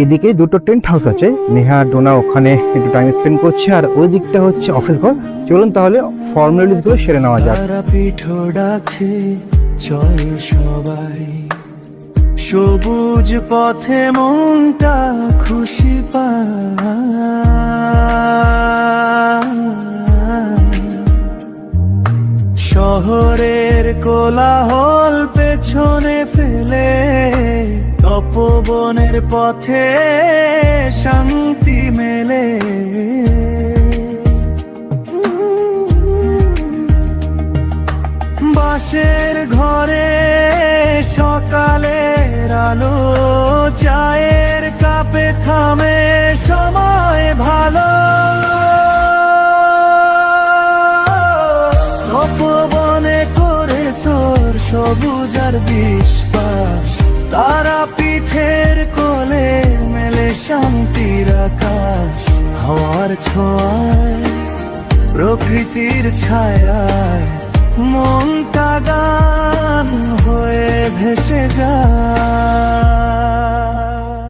এইদিকে দুটো tent house আছে। নেহা, ডোনা ওখানে একটু টাইম স্পেন্ড করছে আর ওই দিকটা হচ্ছে অফিস ঘর। চলুন তাহলে ফর্মালিটিসগুলো সেরে নেওয়া যাক। চল সবাই। সবুজ পথে মনটা খুশি শহরের কোলাহল পেছনে ফেলে তপবনের পথে শান্তি মেলে। বাসের ঘরে সকালের আলো, চায়ের কাপে থামে সময় ভালো। তপবনে করে সোর, সবুজ আর বিশ্বাস তারা শান্তির আকাশ হাওয়ার ছোঁয়ায় প্রকৃতির ছায়ায় মনটা গান হয়ে ভেসে যায়।